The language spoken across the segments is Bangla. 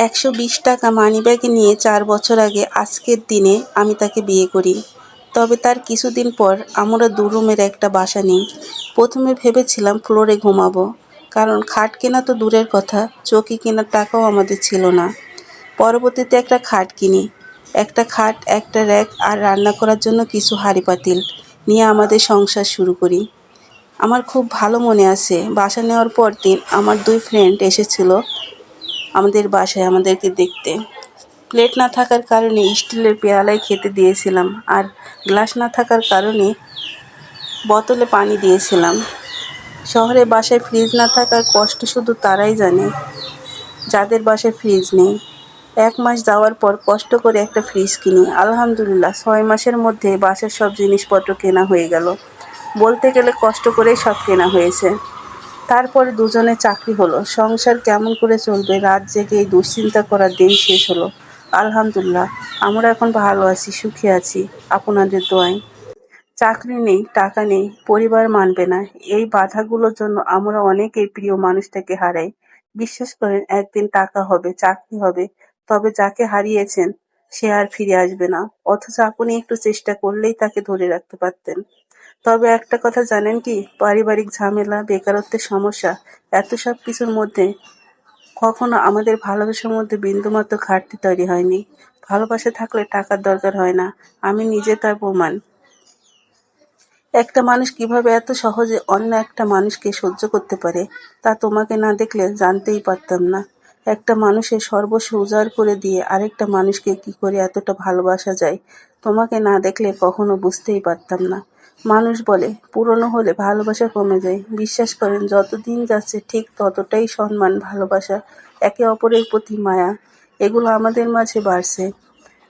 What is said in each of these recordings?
একশো বিশ টাকা মানিব্যাগে নিয়ে চার বছর আগে আজকের দিনে আমি তাকে বিয়ে করি। তবে তার কিছুদিন পর আমরা দু রুমের একটা বাসা নিই। প্রথমে ভেবেছিলাম ফ্লোরে ঘুমাবো। কারণ খাট কেনা তো দূরের কথা, চৌকি কেনার টাকাও আমাদের ছিল না। পরবর্তীতে একটা খাট কিনি। একটা খাট, একটা র্যাক আর রান্না করার জন্য কিছু হাঁড়ি পাতিল নিয়ে আমাদের সংসার শুরু করি। আমার খুব ভালো মনে আছে। বাসা নেওয়ার পর দিন আমার দুই ফ্রেন্ড এসেছিল। আমাদের বাসায় আমাদেরকে দেখতে। প্লেট না থাকার কারণে স্টিলের পেয়ালায় খেতে দিয়েছিলাম আর গ্লাস না থাকার কারণে বোতলে পানি দিয়েছিলাম। শহরে বাসায় ফ্রিজ না থাকার কষ্ট শুধু তারাই জানে, যাদের বাসায় ফ্রিজ নেই। এক মাস যাওয়ার পর কষ্ট করে একটা ফ্রিজ কিনি। আলহামদুলিল্লাহ, ছয় মাসের মধ্যে বাসার সব জিনিসপত্র কেনা হয়ে গেল। বলতে গেলে কষ্ট করেই সব কেনা হয়েছে। তারপরে দুজনে চাকরি হলো। সংসার কেমন করে চলবে, রাত জেগে এই দুশ্চিন্তা করার দিন শেষ হলো। আলহামদুলিল্লাহ, আমরা এখন ভালো আছি, সুখে আছি, আপনাদের দোয়ায়। চাকরি নেই, টাকা নেই, পরিবার মানবে না। এই বাধাগুলোর জন্য আমরা অনেকেই প্রিয় মানুষটাকে হারাই। বিশ্বাস করেন, একদিন টাকা হবে, চাকরি হবে, তবে যাকে হারিয়েছেন সে আর ফিরে আসবে না। অথচ আপনি একটু চেষ্টা করলেই তাকে ধরে রাখতে পারতেন। তবে একটা কথা জানেন কি? পারিবারিক ঝামেলা, বেকারত্বের সমস্যা, এত সব কিছুর মধ্যে কখনো আমাদের ভালোবাসার মধ্যে বিন্দুমাত্র ঘাটতি তৈরি হয়নি। ভালোবাসা থাকলে টাকার দরকার হয় না। আমি নিজে তার প্রমাণ। একটা মানুষ কীভাবে এত সহজে অন্য একটা মানুষকে সহ্য করতে পারে, তা তোমাকে না দেখলে জানতেই পারতাম না। একটা মানুষের সর্বস্ব উজাড় করে দিয়ে আরেকটা মানুষকে কি করে এতটা ভালোবাসা যায়? তোমাকে না দেখলে কখনো বুঝতেই পারতাম না। মানুষ বলে, পুরনো হলে ভালোবাসা কমে যায়। বিশ্বাস করেন যত দিন যাচ্ছে ঠিক ততটাই সম্মান, ভালোবাসা, একে অপরের প্রতি মায়া, এগুলো আমাদের মাঝে বাড়ছে।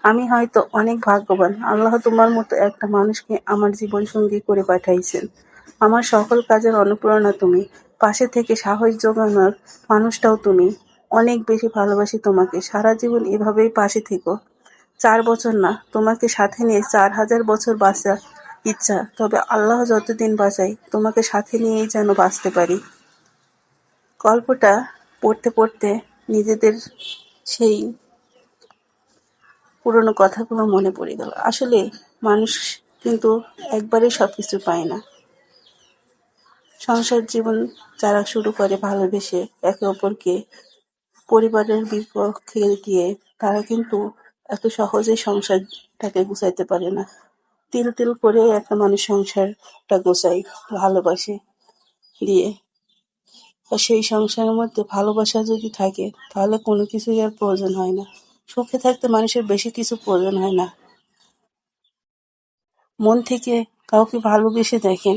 আমি হয়তো অনেক ভাগ্যবান। আল্লাহ তোমার মতো একটা মানুষকে আমার জীবন সঙ্গী করে পাঠাইছেন। আমার সকল কাজের অনুপ্রেরণা তুমি। পাশে থেকে সাহস যোগানোর মানুষটাও তুমি। অনেক বেশি ভালোবাসি তোমাকে। সারা জীবন এভাবেই পাশে থেকো। চার বছর না, তোমাকে সাথে নিয়ে চার হাজার বছর বাঁচা ইচ্ছা। তবে আল্লাহ যতদিন বাঁচাই, তোমাকে সাথে নিয়েই যেন বাঁচতে পারি। গল্পটা পড়তে পড়তে নিজেদের সেই পুরনো কথাগুলো মনে পড়ে গেল। আসলে মানুষ কিন্তু একবারে সব কিছু পায় না। সংসার জীবন যারা শুরু করে ভালোবেসে একে অপরকে পরিবারের বিপক্ষে গিয়ে তারা কিন্তু এত সহজে সংসারটাকে গুছাইতে পারে না। তিল তিল করে একটা মানুষ সংসারটা গোছায়, ভালোবাসে দিয়ে। আর সেই সংসারের মধ্যে ভালোবাসা যদি থাকে, তাহলে কোনো কিছুই আর প্রয়োজন হয় না। সুখে থাকতে মানুষের বেশি কিছু প্রয়োজন হয় না। মন থেকে কাউকে ভালোবেসে দেখেন,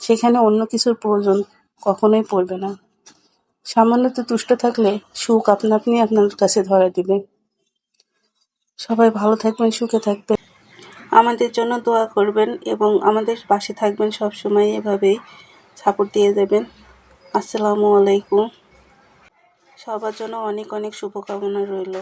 সেখানে অন্য কিছুর প্রয়োজন কখনোই পড়বে না। সামান্যতে তুষ্ট থাকলে সুখ আপনা আপনি আপনার কাছে ধরা দিবে। সবাই ভালো থাকবেন, সুখে থাকবেন। আমাদের জন্য দোয়া করবেন এবং আমাদের পাশে থাকবেন সবসময় এভাবেই সাপোর্ট দিয়ে দেবেন। আসসালামু আলাইকুম। সবার জন্য অনেক অনেক শুভকামনা রইল।